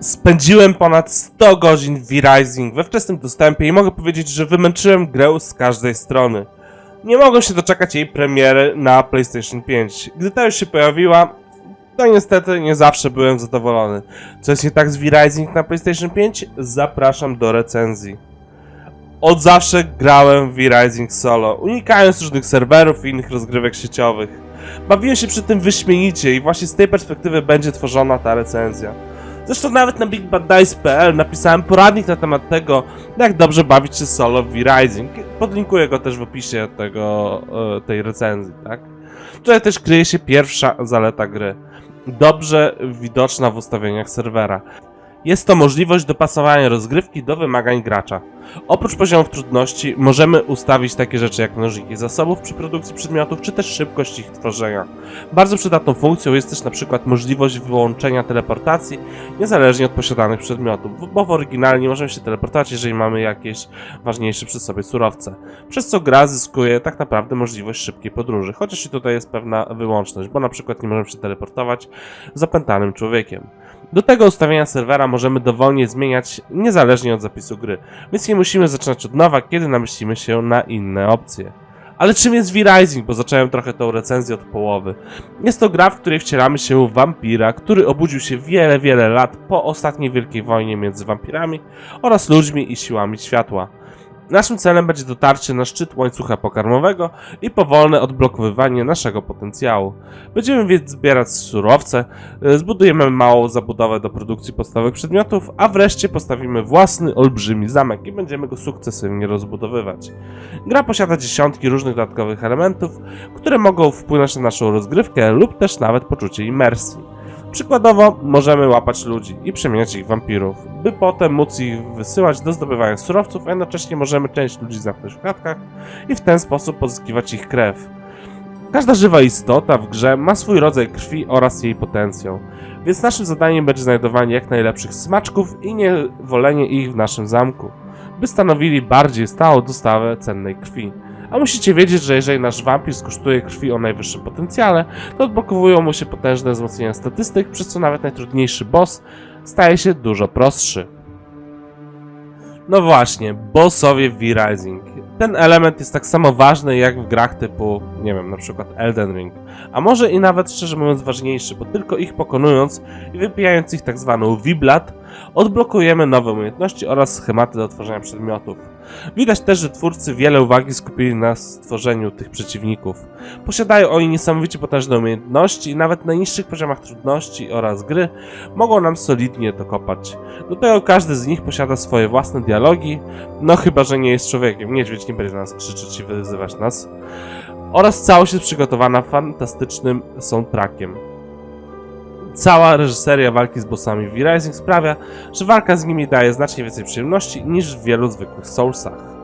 Spędziłem ponad 100 godzin w V-Rising we wczesnym dostępie i mogę powiedzieć, że wymęczyłem grę z każdej strony. Nie mogłem się doczekać jej premiery na PlayStation 5. Gdy ta już się pojawiła, to niestety nie zawsze byłem zadowolony. Co jest nie tak z V-Rising na PlayStation 5? Zapraszam do recenzji. Od zawsze grałem w V-Rising solo, unikając różnych serwerów i innych rozgrywek sieciowych. Bawiłem się przy tym wyśmienicie i właśnie z tej perspektywy będzie tworzona ta recenzja. Zresztą nawet na bigbaddice.pl napisałem poradnik na temat tego, jak dobrze bawić się solo w V-Rising. Podlinkuję go też w opisie tego, e, tej recenzji, tak? Tutaj też kryje się pierwsza zaleta gry. Dobrze widoczna w ustawieniach serwera. Jest to możliwość dopasowania rozgrywki do wymagań gracza. Oprócz poziomów trudności możemy ustawić takie rzeczy jak mnożniki zasobów przy produkcji przedmiotów, czy też szybkość ich tworzenia. Bardzo przydatną funkcją jest też na przykład możliwość wyłączenia teleportacji niezależnie od posiadanych przedmiotów, bo w oryginalnie możemy się teleportować, jeżeli mamy jakieś ważniejsze przy sobie surowce. Przez co gra zyskuje tak naprawdę możliwość szybkiej podróży, chociaż i tutaj jest pewna wyłączność, bo na przykład nie możemy się teleportować z opętanym człowiekiem. Do tego ustawienia serwera możemy dowolnie zmieniać niezależnie od zapisu gry, więc nie musimy zaczynać od nowa, kiedy namyślimy się na inne opcje. Ale czym jest V-Rising, bo zacząłem trochę tą recenzję od połowy. Jest to gra, w której wcielamy się w wampira, który obudził się wiele, wiele lat po ostatniej wielkiej wojnie między wampirami oraz ludźmi i siłami światła. Naszym celem będzie dotarcie na szczyt łańcucha pokarmowego i powolne odblokowywanie naszego potencjału. Będziemy więc zbierać surowce, y, zbudujemy małą zabudowę do produkcji podstawowych przedmiotów, a wreszcie postawimy własny olbrzymi zamek i będziemy go sukcesywnie rozbudowywać. Gra posiada dziesiątki różnych dodatkowych elementów, które mogą wpłynąć na naszą rozgrywkę lub też nawet poczucie imersji. Przykładowo możemy łapać ludzi i przemieniać ich w wampirów, by potem móc ich wysyłać do zdobywania surowców, a jednocześnie możemy część ludzi zamknąć w klatkach i w ten sposób pozyskiwać ich krew. Każda żywa istota w grze ma swój rodzaj krwi oraz jej potencjał, więc naszym zadaniem będzie znajdowanie jak najlepszych smaczków i niewolenie ich w naszym zamku, by stanowili bardziej stałą dostawę cennej krwi. A musicie wiedzieć, że jeżeli nasz wampir skosztuje krwi o najwyższym potencjale, to odblokowują mu się potężne wzmocnienia statystyk, przez co nawet najtrudniejszy boss staje się dużo prostszy. No właśnie, bossowie w V-Rising. Ten element jest tak samo ważny jak w grach typu, nie wiem, na przykład Elden Ring. A może i nawet szczerze mówiąc ważniejszy, bo tylko ich pokonując i wypijając ich tak zwaną V-Blood, odblokujemy nowe umiejętności oraz schematy do tworzenia przedmiotów. Widać też, że twórcy wiele uwagi skupili na stworzeniu tych przeciwników. Posiadają oni niesamowicie potężne umiejętności i nawet na niższych poziomach trudności oraz gry mogą nam solidnie dokopać. Do tego każdy z nich posiada swoje własne dialogi, no chyba, że nie jest człowiekiem, niedźwiedź nie będzie na nas krzyczeć i wyzywać nas. Oraz całość jest przygotowana fantastycznym soundtrackiem. Cała reżyseria walki z bossami w V-Rising sprawia, że walka z nimi daje znacznie więcej przyjemności niż w wielu zwykłych Soulsach.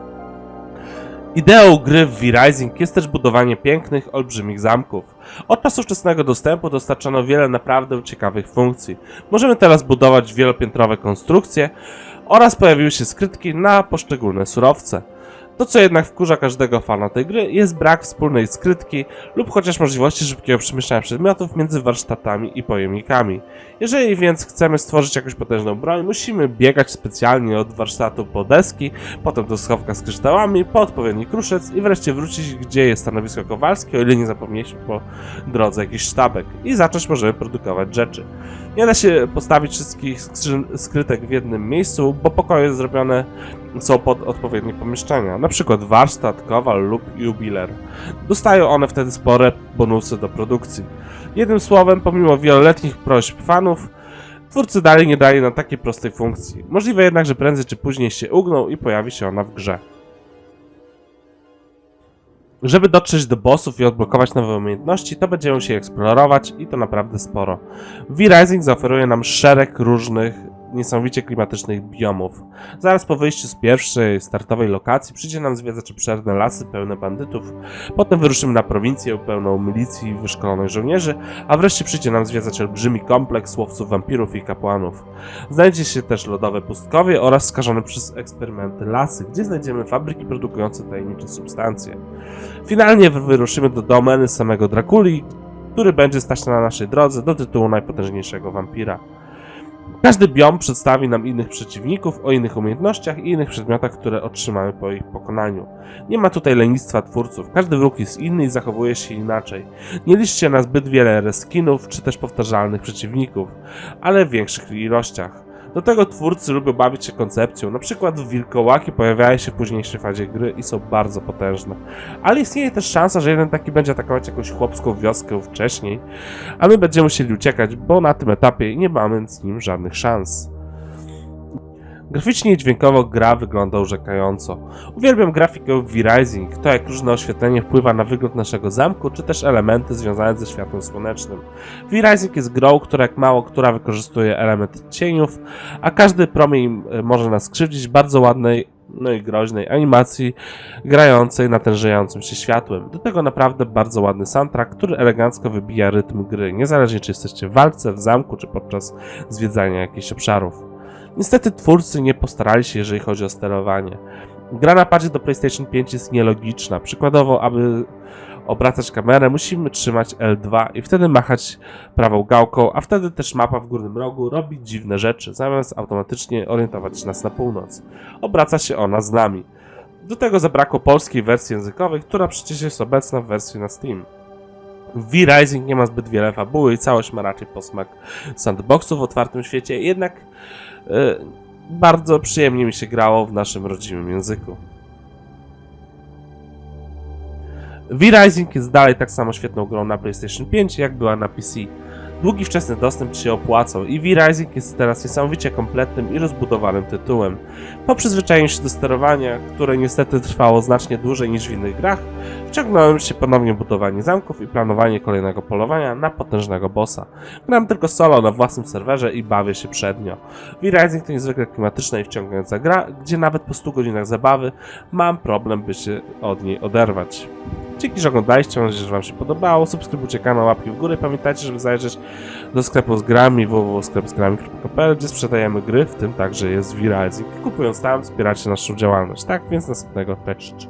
Ideą gry w V-Rising jest też budowanie pięknych, olbrzymich zamków. Od czasu wczesnego dostępu dostarczono wiele naprawdę ciekawych funkcji. Możemy teraz budować wielopiętrowe konstrukcje oraz pojawiły się skrytki na poszczególne surowce. To, co jednak wkurza każdego fana tej gry, jest brak wspólnej skrytki lub chociaż możliwości szybkiego przemieszczania przedmiotów między warsztatami i pojemnikami. Jeżeli więc chcemy stworzyć jakąś potężną broń, musimy biegać specjalnie od warsztatu po deski, potem do schowka z kryształami, po odpowiedni kruszec i wreszcie wrócić, gdzie jest stanowisko kowalskie, o ile nie zapomnieliśmy po drodze jakiś sztabek i zacząć możemy produkować rzeczy. Nie da się postawić wszystkich skrytek w jednym miejscu, bo pokoje zrobione są pod odpowiednie pomieszczenia, przykład warsztat, kowal lub jubiler. Dostają one wtedy spore bonusy do produkcji. Jednym słowem, pomimo wieloletnich prośb fanów, twórcy dalej nie dali na takiej prostej funkcji. Możliwe jednak, że prędzej czy później się ugną i pojawi się ona w grze. Żeby dotrzeć do bossów i odblokować nowe umiejętności, to będziemy musieli eksplorować i to naprawdę sporo. V-Rising zaoferuje nam szereg różnych, niesamowicie klimatycznych biomów. Zaraz po wyjściu z pierwszej, startowej lokacji przyjdzie nam zwiedzać obszerne lasy pełne bandytów, potem wyruszymy na prowincję pełną milicji i wyszkolonych żołnierzy, a wreszcie przyjdzie nam zwiedzać olbrzymi kompleks łowców wampirów i kapłanów. Znajdzie się też lodowe pustkowie oraz skażone przez eksperymenty lasy, gdzie znajdziemy fabryki produkujące tajemnicze substancje. Finalnie wyruszymy do domeny samego Drakuli, który będzie stać na naszej drodze do tytułu najpotężniejszego wampira. Każdy biom przedstawi nam innych przeciwników o innych umiejętnościach i innych przedmiotach, które otrzymamy po ich pokonaniu. Nie ma tutaj lenistwa twórców, każdy wróg jest inny i zachowuje się inaczej. Nie liczy się na zbyt wiele reskinów czy też powtarzalnych przeciwników, ale w większych ilościach. Do tego twórcy lubią bawić się koncepcją, na przykład wilkołaki pojawiają się w późniejszej fazie gry i są bardzo potężne. Ale istnieje też szansa, że jeden taki będzie atakować jakąś chłopską wioskę wcześniej, a my będziemy musieli uciekać, bo na tym etapie nie mamy z nim żadnych szans. Graficznie i dźwiękowo gra wygląda urzekająco. Uwielbiam grafikę w V-Rising, to jak różne oświetlenie wpływa na wygląd naszego zamku, czy też elementy związane ze światłem słonecznym. V-Rising jest grą, która jak mało która wykorzystuje element cieniów, a każdy promień e, może nas krzywdzić bardzo ładnej, no i groźnej animacji grającej natężającym się światłem. Do tego naprawdę bardzo ładny soundtrack, który elegancko wybija rytm gry, niezależnie czy jesteście w walce, w zamku, czy podczas zwiedzania jakichś obszarów. Niestety twórcy nie postarali się, jeżeli chodzi o sterowanie. Gra na padzie do PlayStation 5 jest nielogiczna. Przykładowo, aby obracać kamerę, musimy trzymać L2 i wtedy machać prawą gałką, a wtedy też mapa w górnym rogu robi dziwne rzeczy, zamiast automatycznie orientować nas na północ. Obraca się ona z nami. Do tego zabrakło polskiej wersji językowej, która przecież jest obecna w wersji na Steam. V-Rising nie ma zbyt wiele fabuły i całość ma raczej posmak sandboxu w otwartym świecie, jednak e, bardzo przyjemnie mi się grało w naszym rodzimym języku. V-Rising jest dalej tak samo świetną grą na PlayStation 5, jak była na PC. Długi wczesny dostęp się opłacał i V-Rising jest teraz niesamowicie kompletnym i rozbudowanym tytułem. Po przyzwyczajeniu się do sterowania, które niestety trwało znacznie dłużej niż w innych grach, wciągnąłem się ponownie budowanie zamków i planowanie kolejnego polowania na potężnego bossa. Gram tylko solo na własnym serwerze i bawię się przednio. V-Rising to niezwykle klimatyczna i wciągająca gra, gdzie nawet po 100 godzinach zabawy mam problem, by się od niej oderwać. Dzięki, że oglądaliście, mam nadzieję, że Wam się podobało. Subskrybujcie kanał, łapki w górę. Pamiętajcie, żeby zajrzeć do sklepu z grami www.sklepzgrami.pl, gdzie sprzedajemy gry, w tym także jest V-Rising. Kupując tam, wspieracie naszą działalność. Tak więc następnego, cześć.